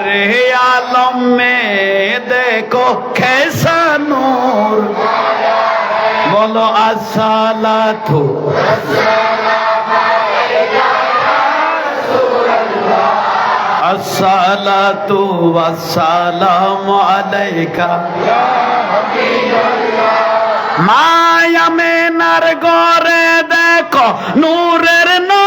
सारे आलम में देखो कैसा नूर बोलो असला तू असला तू असलाम अलैका মায়া মেনার গরে দেখো নূরের নবী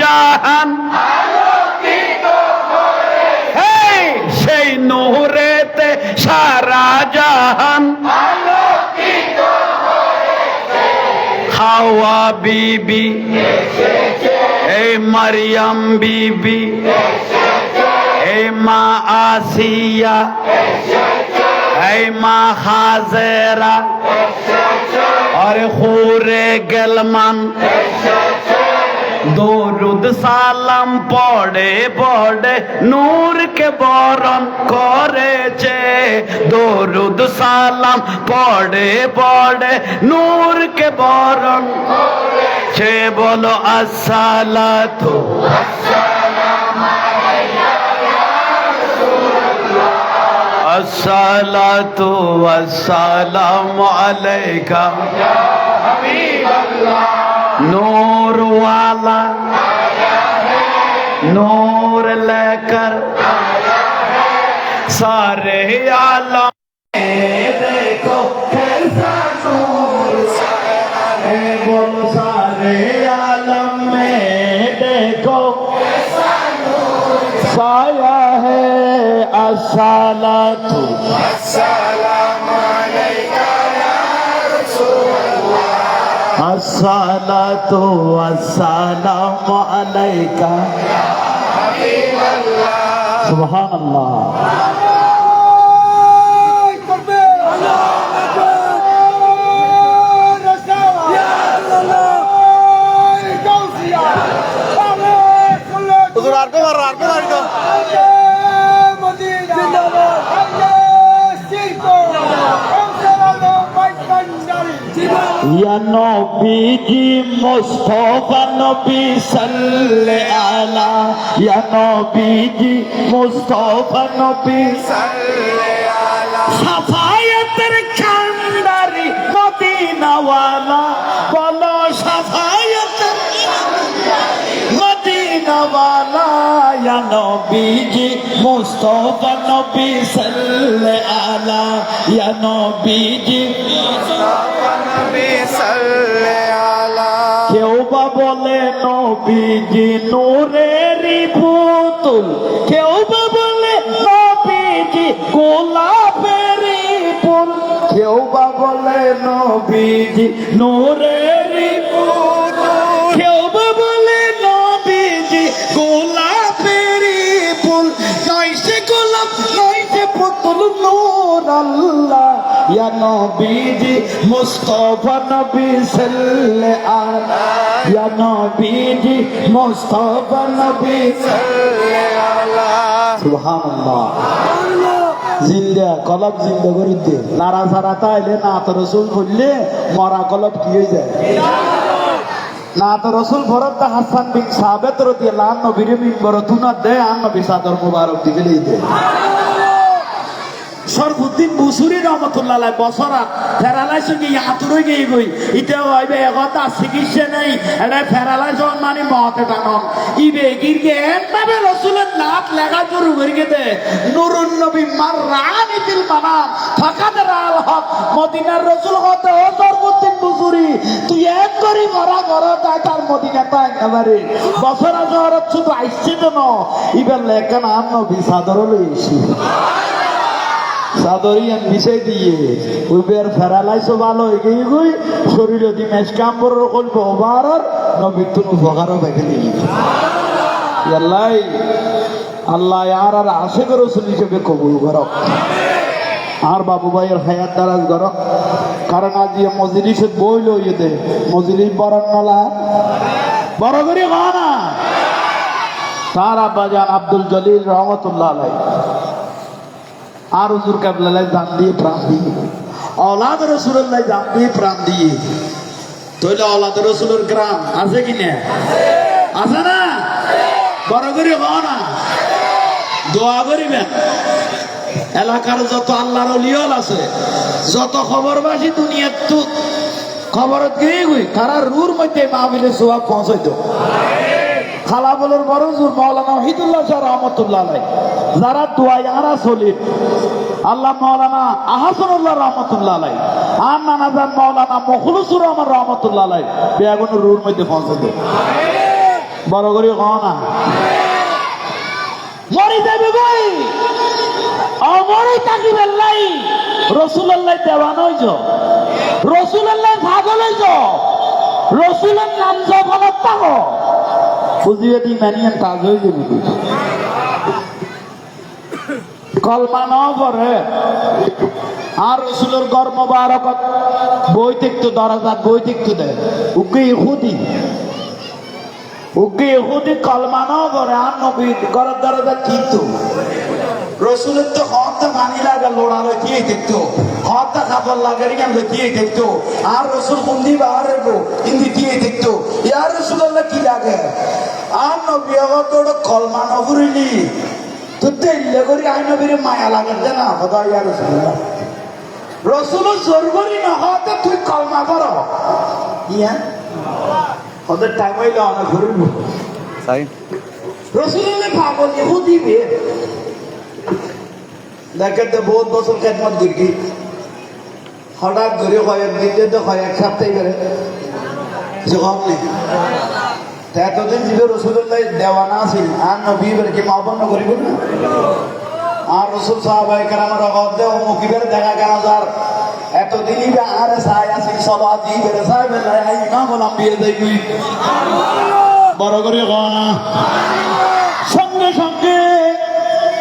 জাহান। সেই নূরেতে সারা জাহান। হাওয়া বিবি এই মারিয়াম বিবি এই মা আসিয়া এই মা হাজেরা, আরে হুরে গেলমান দরুদ সালাম পড়ে পড়ে নূরকে বরণ করেছে। দরুদ সালাম পড়ে পড়ে নূরকে বরণ সে বলো, আসসালাতু আসসালাতু আসসালামু আলাইকা। नूर वाला। नूर लेकर सारे आलम। में देखो सारे आलम में। देखो साया है असाला तू الصلاة والسلام عليك سبحان الله ইয়া নবীজি মুস্তফা নবী সাল্লে আলা ইয়া নবীজি মুস্তফা নবী সাল্লে আলা। সাফায়াতের খানদারি মদিনাওয়ালা, বলো সাফায়াতের মদিনাওয়ালা ইয়া নবীজি মুস্তফা নবী সাল্লে আলা ইয়া নবীজি মুস্তফা কেউ বা বলে নবীজি পুতুল। কেউ বা বলে নবীজি গোলাপেরই ফুল। কেউ বা বলে নবীজি কেউ বা বলে নবীজি ফুল। নয় সে গোলাপ, নয় সে পুতুল, নূর আল্লাহ। ইয়া নবীজি, মুস্তাফা নবী সাল্লে জিন্দা, কলব জিন্দা করে দে। নারা সারা তাইলে না রসুল করলে মরা কলব কি হয়ে যায়? না তো রসুল ভরত হাসান বিন সাবেত রদি আল্লাহ নবীর মিম্বর তুনা দে আন নবী সাদর মুবারক দিকে সরফুদ্দিন বুসুরি রহমতুল্লাহ বছরাত ফেরালাই সঙ্গে আতুরে গিয়ে গই? ইতে হইবে একতা চিকিৎসা নেই এটা ফেরালাই যখন মানে মহতে টানন। ইবে গিরগে একভাবে রসুলের নাক লেখা শুরু করে গেতে নুরুন নবী মার রানি দিল মানাম ফাঁকাতে রাল হক, মদিনার রসুল হতে ও সরফুদ্দিন বুসুরি তুই এক করি মরা ঘর তাই তার মদিনা তাই একেবারে। বছরা শহর শুধু আইসছে তো ন ইবার লেখান আন নবী সাদর লইছি। সাদরিয়ান বিষয় দিয়ে। উবের ফেরালাইছো ভালো হয়ে গিয়ে গই শরীরে দি মেশ কাম্বর কল্প ওভারর নবী তুমি ভগারও দিই আল্লাহ আল্লাহ আর আর আশে করো হিসেবে কবুল করক আর বাবু ভাইয়ের হায়াত দারাজ করক কারণ আজ মজলিসে বই লইয়ে দে মজলিস বরণ নলা। বড় করে না। তার আব্বাজান আব্দুল জলিল রহমতুল্লাহ আলাই আর হুজুর কাবলালাই জান দিয়ে প্রাণ দিয়ে। অলাদ রসুল্লাহ জান দিয়ে প্রাণ দিয়ে। তৈলে অলাদ রসুলের গ্রাম আছে কি না? আছে না? বড় করে হও না। দোয়া করিবেন। এলাকার যত আল্লাহর অলিয়ল আছে, যত খবরবাসী দুনিয়ার তো খবরত গিয়ে গই রুর মধ্যে মাহবিলে সোয়াব পৌঁছাইতো। খালা বলের বড় জুর মাওলানা হিদুল্লাহ শাহ রহমতুল্লাহ যারা দোয়াই আরা সলিড আল্লাহ মাওলানা আহাসনুল্লাহ রহমতুল্লাহ আলাই আর নানাজান মাওলানা মখলুসুর রহমান রহমতুল্লাহ আলাই বেগুন রুর মধ্যে পৌঁছাইতো বড় করে না। মরি যাবে ভাই অমরই তাকিবেন লাই। রসুল্লাহ দেওয়ান হইছ। রসুল্লাহ ভাগল হইছ। রসুলের নাম জবনত থাকো বুঝিয়ে দি মানিয়ান তাজ হয়ে যাবি। কলমা ন পরে আর রসুলের গর্ম বারকত বই দেখতো দরজা বই দেখতো দে। উকে ইহুদি। উকে ইহুদি কলমা ন পরে আর নবী গরর দরজা কিন্তু। রসুলের তো হত্যা পানি লাগা লোড়া লইতিয়ে দেখতো? হত্যা খাবার লাগে রিগান লইতিয়ে দেখতো? আর রসুল বন্দি বাহারে গো হিন্দি দিয়ে দেখতো? ইয়ার রসুল্লাহ কি লাগে? আর নবী তোর কলমা নবুরিলি তো তেলে করি আই নবীর মায়া লাগে যে না হদা ইয়ার রসুল্লাহ রসুল জোর করি না হতে তুই কলমা কর ইয়া ওদের টাইম হইলে অনেক ঘুরিব। সাই রসুল্লাহ পাগল ইহুদি বিয়ে দেখেন তো বহুত বছর খেদমত করি হঠাৎ করে কয়েক দিন তো কয়েক সপ্তাহে করে। নেই। এতদিন জীবে রসুল্লাহ দেওয়ানা আছিল আর নবীবের কি মাপন্ন করিব না। আর রসুল সাহাবাই কেরামের অগদে অমুকিবের দেখা কেন যার এতদিনই বে আরে সাই আছিল সবা দি বেরে সাই বেলা ইমাম বলাম বিয়ে দেখবি। বড় করে সঙ্গে সঙ্গে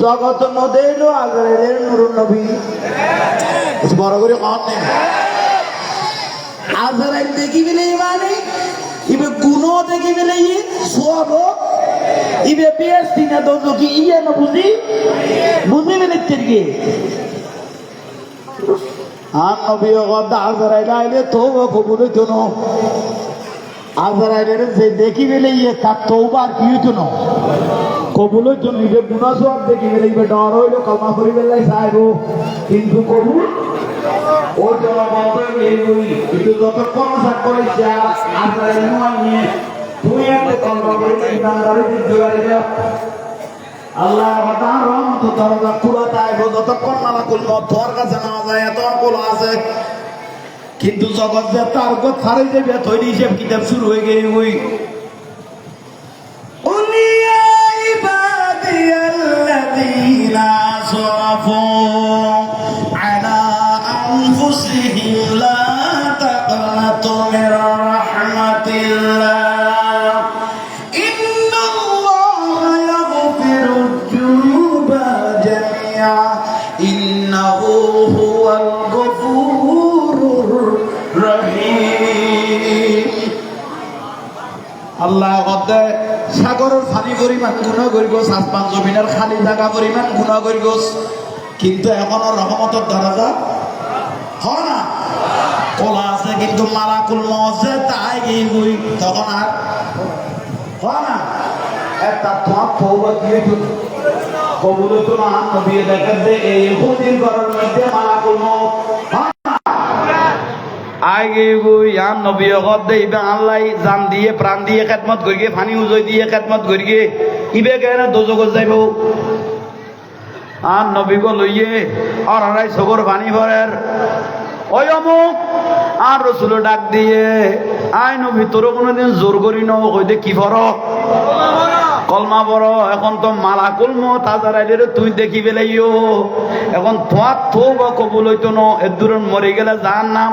জগত নদেইল আজরাইলের নুরুন নবী। বড় করে কম নেই দেখি গেলে মানে? ইবে গুণ দেখি গেলে ই সব ইবে বিয়ের সিনে দোষ কি ইয়ে না বুঝি? বুঝি বেলে তিরগে আর নবী গদ আজরাইল আইলে তো কবুল হইতো না। আজরাইলের যে দেখি বেলে ইয়ে তার তৌবার কি হইতো না? কবুল হইতো না ইবে গুণা সব দেখি ইবে ডর হইল কামা করি বেলাই সাহেব। কিন্তু কবুল কিন্তু যা আছে। কিন্তু জগৎ যে তার গত ছাড়ে যাবে তৈরি হিসেব কিতাব শুরু হয়ে ওই اسرفوا على أنفسهم لا تقنطوا من رحمة الله إن الله يغفر الذنوب جميعا إنه هو الغفور الرحيم الله غدر সাগরের ফানি পরিমাণ গুণ করিব সাসমান জমিনের খালি জায়গা পরিমাণ গুণ করিব কিন্তু এখনও রহমতের দরজা হয় না। কলা আছে, কিন্তু মালাকুল মজে তাই গিয়ে গই তখন আর হয় না। একটা তোমার পৌর দিয়ে কবুল তো না নবী দেখেন যে এই হুদির ঘরের মধ্যে মালাকুল মত? আগে আম নবী অগত দে ইবে আল্লাহ জান দিয়ে, প্রাণ দিয়ে খেদমত করি ফানি উজই দিয়ে খেদমত করি ইবে কেন দোজগ যাইব? আর নবী গো লইয়ে আর আড়াই সগর পানি ভরের। ওই অমুক, আর রসুল ডাক দিয়ে আই নবী তোর কোনোদিন জোর করি ন দে কি ফর কলমা বড় এখন তো মালাকুল মত আজারাইলের তুই দেখি বেলাইও। এখন তোমার তো বা কবুল হইতো ন এর দূরে মরে গেলে যার নাম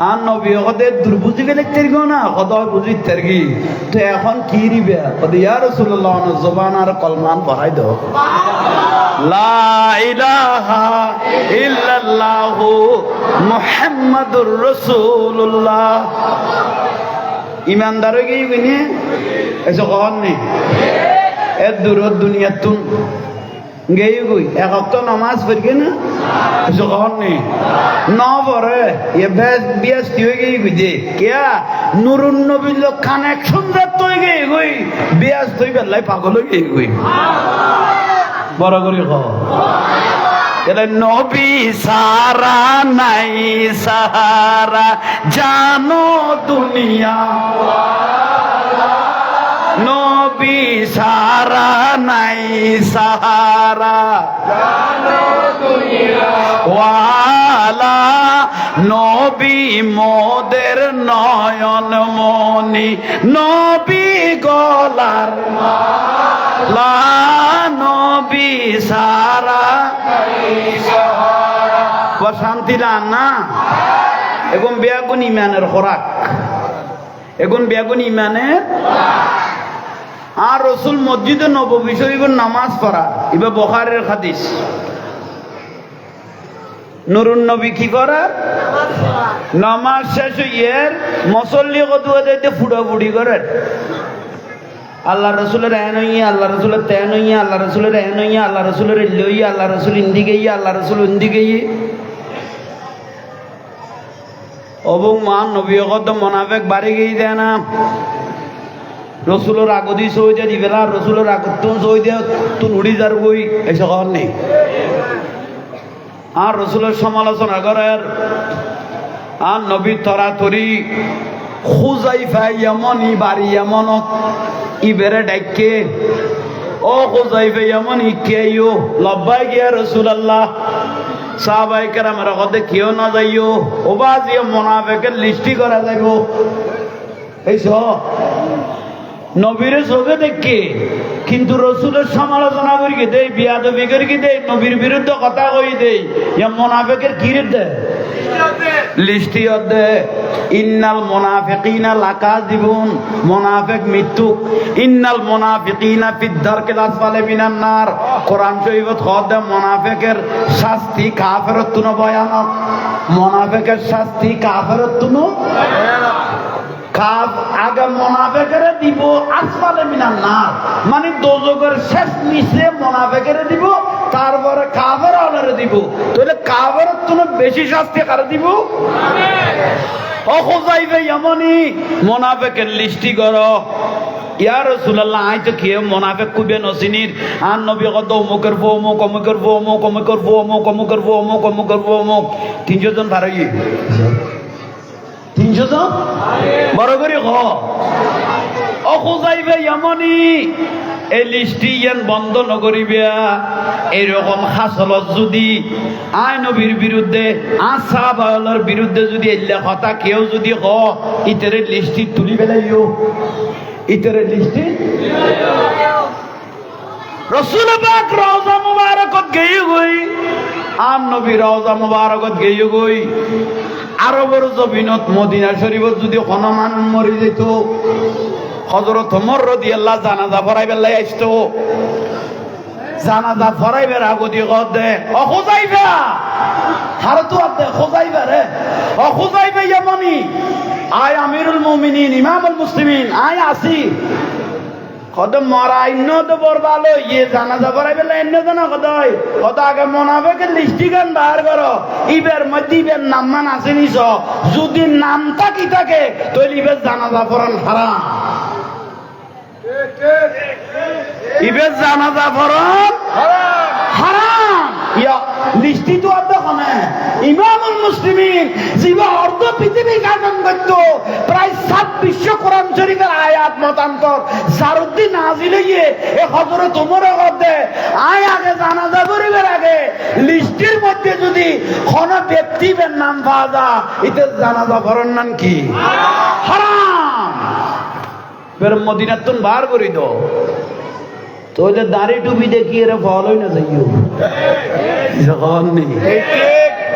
আর নবী হদে দুর্বুঝি গেলে তেরগো না? হদয় বুঝি তেরগি তো এখন কি রিবে হদে ইয়া রসুল্লাহ অন জবান আর কলমান পড়াই দাও লা ইলাহা ইল্লাল্লাহু মুহাম্মাদুর রাসূলুল্লাহ ইমানদার গিয়ে কিনে? এসে কখন নেই এর দূর দুনিয়ার তুন। গেই গই এক হপ্তাহ নামাজ পড়বে না? নেই ন? পরে এ বেশ হয়ে গিয়ে গই দে কেয়া? নুরুন নবীর লোক কানেকশন যাত হয়ে গিয়ে গই। বিয়াস তুই বেলাই পাগল হয়ে গিয়ে গই। বড় করে এলে নবী সারা নাই সাহারা জানো দুনিয়া। নবী সারা নাই সাহারা। ওয়ালা নবী মোদের নয়ন মনি, নবী গলার মালা। নবী সারা শান্তি না না? এখন বেয়াগুন ইমানের খোরাক। এখন বেগুন ইমানের আর রসুল মসজিদে নবী শরীফের নামাজ পড়া, এবার বখারের হাদিস। নুরুন নবী কি করা? নামাজ শেষ হইয়ের মসল্লি কদুয়া দিতে ফুটা ফুটি করেন আল্লাহ রসুলের এন হইয়া আল্লাহ রসুলের তেন হইয়া আল্লাহ রসুলের এন হইয়া আল্লাহ রসুলের লইয়া আল্লাহ রসুল ইন্দিকে ইয়া আল্লাহ রসুল ইন্দি ইয়ে অবং মান নবী কত মনাফেক বাড়ি গিয়ে দেয় না। রসুলের সই দিয়ে দিবেলা রসুলের আগত দিয়ে তুন উড়ি যার বই এসে খবর নেই। আর রসুলের সমালোচনা করার, আর নবী তরাতরি খুজাইফা এমনই বাড়ি এমন ইবেরে ডাইকে, ও খুজাইফা এমন ইকে ইও লব্বাই গিয়া রসুল আল্লাহ সাহাবাই কেরামের কথা কেউ না যাইও ওবা যে মোনাফেকের লিস্টি করা যাইব। এই নবীর চোখে দেখে, কিন্তু রসুলের সমালোচনা করি কি দেই, বিয়াদবি করি কি দেই, নবীর বিরুদ্ধে কথা কই দেই। ইয়া মোনাফেকের কিরিত দে। দে। ইন্নাল ইন্নাল পালে মোনাফেকের শাস্তি কাফেরত তুনো ভয়ানক মোনাফেকের শাস্তি কাফেরত তুনো কাপ আগে দিব না মানে নিচে দিব দিব। দিব? লিস্টি করো। ইয়ার আই তো খেয়ে মোনাফেক কুবে নসিনির। আর নবী কত অমুকের বউ, অমুক অমুকের বউ, অমুক অমুকের অমুক অমুক অমুকের অমুক। তিনশো জন ভাড়াই তিনশো জন বড় করে হ অখোজাইবে এমনই এই লিস্টি ইয়ান বন্ধ নকরিবে এইরকম হাসলত যদি আই নবীর বিরুদ্ধে আশা বায়লের বিরুদ্ধে যদি এলে কথা কেউ যদি হ ইতারে লিস্টি তুলি পেলাইও। ইতারে লিস্টি রসুল পাক রওজা মুবারকত গেই গই আম নবী রওজা মুবারকত গেই গই। আরবর জমিনত মদিনা শরীফত যদি হনুমান মরি যেত হজরত মর রদি আল্লাহ জানাজা ফরাই বেলাই আসতো। জানাজা ফরাইবের আগতি কত দে। অখোজাইবা হার তো দে খোজাইবা রে। অখোজাইবে ইয়ামনি। আয় আমিরুল মুমিনিন, ইমামুল মুসলিমিন, আয় আসি কত মরা ইন্ন তো বরবালো ইয়ে জানা যাবার বেলা এন্ন জানা কত কত আগে মনাবেকে লিস্টি গান বার করো। ইবের মধ্যে ইবের নাম মান আছে যদি নাম থাকি থাকে ইবের জানাজা হারাম। জানাজা হারাম। ইমামুল মুসলিমিন যিবা অর্ধ পৃথিবী কাজন করত। প্রায় ছাব্বিশশো কোরআন শরীফের আয়াত মতান্তর। সারুদ্দিন নাজিলে গিয়ে এ হজরে তোমরে করতে আয় আগে জানাজা করিবের আগে লিস্টির মধ্যে যদি কোন ব্যক্তির নাম পাওয়া যা এতে জানাজা ফরন নাম কি? হারাম। বের মদিনার তুন বার করি দো তো দাড়ি টুপি দেখি এরা ফল হই না যাইও। যখন নেই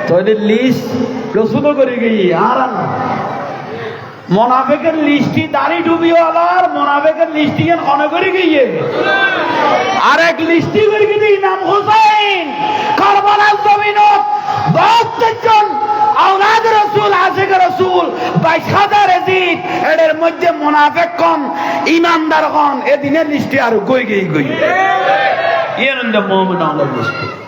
তো ওই লিস্ট প্রস্তুত করে গিয়ে আর মোনাফেকের লিস্টি দাড়ি টুপি আলার মোনাফেকের লিস্টি মনে করে গিয়ে আর এক লিস্টি করে গিয়ে নাম হোসেন কারবালার জমিনত বাহাত্তর আওলাদ রসুল আশেখ রসুল, বাইশ হাজার এজিদ, এদের মধ্যে মোনাফেক কন ইমানদার কন এদিনের লিস্টে আর গই গই? গই ইয়ের মোহাম্মদ আল্লাহ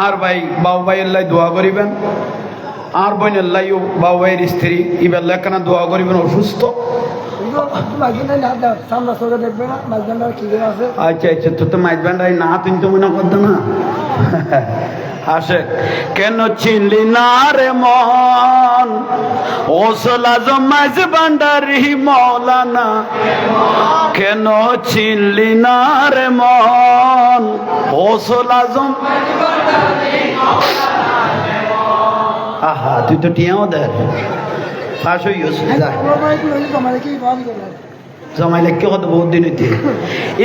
আর ভাই বাবু ভাইয়ের লাই দোয়া করিবেন। আর বোন লাইও বাবু ভাইয়ের স্ত্রী, ইবার লেখানা দোয়া করিবেন, অসুস্থ? আচ্ছা আচ্ছা তো তো মাইজ না তুমি তো মনে করতো না। আসে। কেন চিনলি না রে মন? ওসলা জমাইজ বান্ডারি মৌলানা। কেন চিনলি না রে মন? ওসলা জম আহা, তুই তো টিয়াও দে ফাঁস গেছে কি কত বহুত দিন হইতে?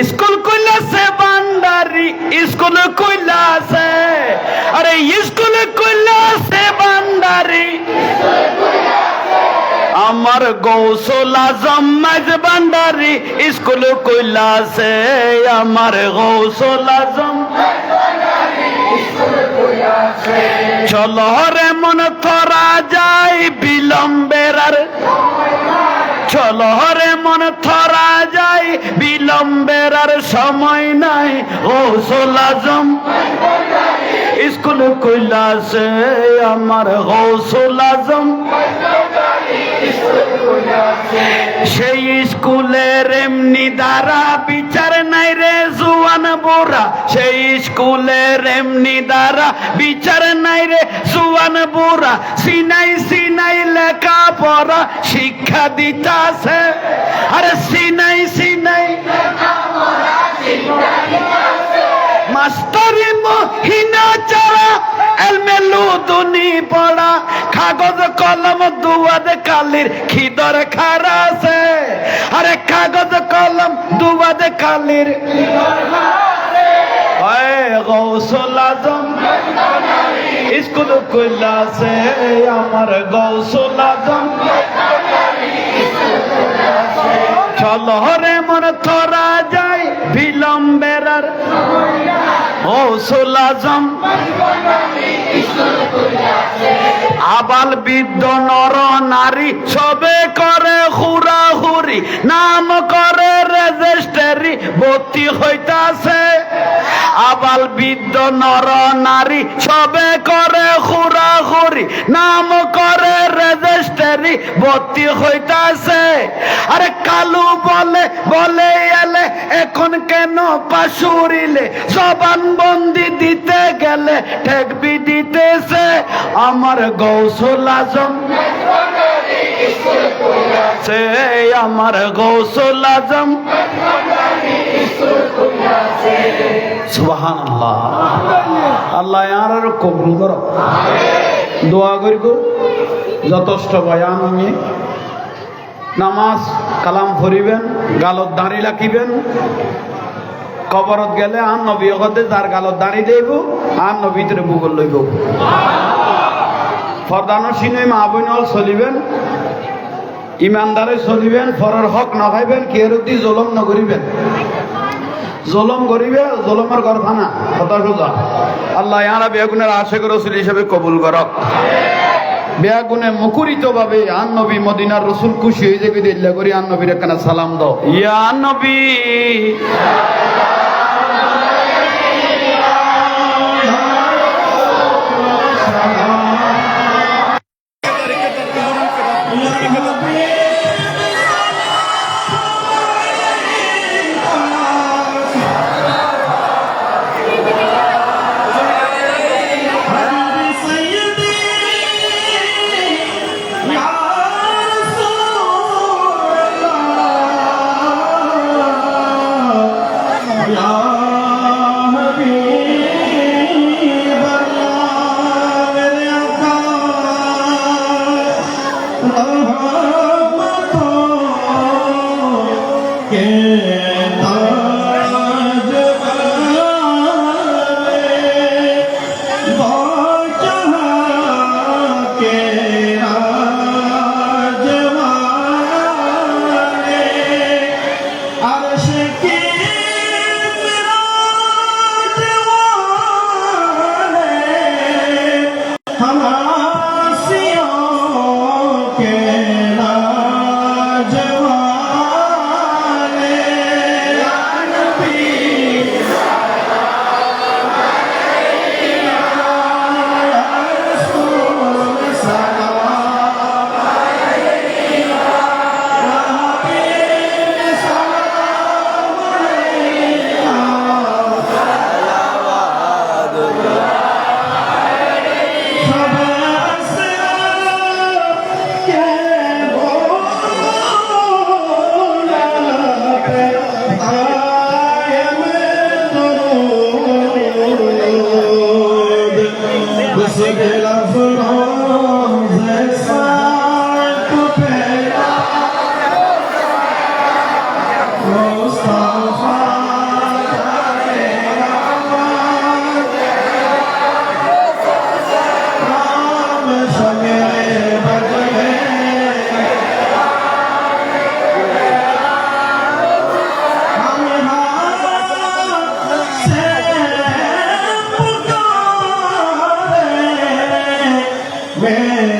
স্কুল কইলাছে বান্ডারি স্কুল কইলাছে আরে আমার গৌসল আজম মাঝ বান্ডারি স্কুল কইলাছে আমার গৌসল আজম চলো রে মন থরা যায় বিলম্বের আর। চলো রে মন থরা যায় বিলম্বের আর সময় নাই ও সোলাজম স্কুল কইলাছে আমার গৌসুল আজম। সেই স্কুলের এমনি দ্বারা বিচার নাই রে জুয়ান বোরা সেই স্কুলের এমনি দ্বারা বিচার নাই রে জুয়ান বোরা সিনাই সিনাই লেখা পড়া শিক্ষা দিতাছে। আরে সিনাই সিনাই মাস্টারি মহিনা চারা এলমেলু দুনি পড়া, কাগজ কলম দুয়াদ কালির খিদর খারাসে আরে কাগজ কলম দুয়াদ কালির আমার গৌসল আজম। চলো রে মন তোরা গৌসল আজম। আবাল বৃদ্ধ নর নারী, সবে করে হুরা হুরি নাম করে রেজিস্টারি, ভর্তি হইতাছে। আবাল বৃদ্ধ নর নারী, সবে করে হুরা হুরি নাম করে রেজিস্টারি, ভর্তি হইতাছে। আরে কালু বলে বলে এলে, এখন কেন পাশুরিলে? জবান বন্দি দিতে গেলে ঠেকবি দিতেছে আমার গৌসল আজম সে আমার গৌসল আজম আল্লাহ আর আর কবুল করো। দোয়া করি যথেষ্ট বয়ান আমি। নামাজ কালাম ফরিবেন গালত দাঁড়ি রাখিবেন কবরত গেলে আন নবী হতে যার গালত দাঁড়ি দেব আর নবীতরে বুগল লইব। ফরদানো সিনই মা বোনল চলিবেন ইমানদারে চলিবেন, ফরের হক নখাইবেন কেরতি জলম নকরিবেন জলম গরিবে জলমের ঘর থানা কথা সোজা আল্লাহ ইয়ারা বেগুনের আশেখ রসুল হিসেবে কবুল করক। বেগুনে মুখরিত ভাবে আন নবী মদিনার রসুল খুশি হয়ে যাবে, দিল্লা করি আন নবীর একখানা সালাম দাও। ইয়া নবী। Amen.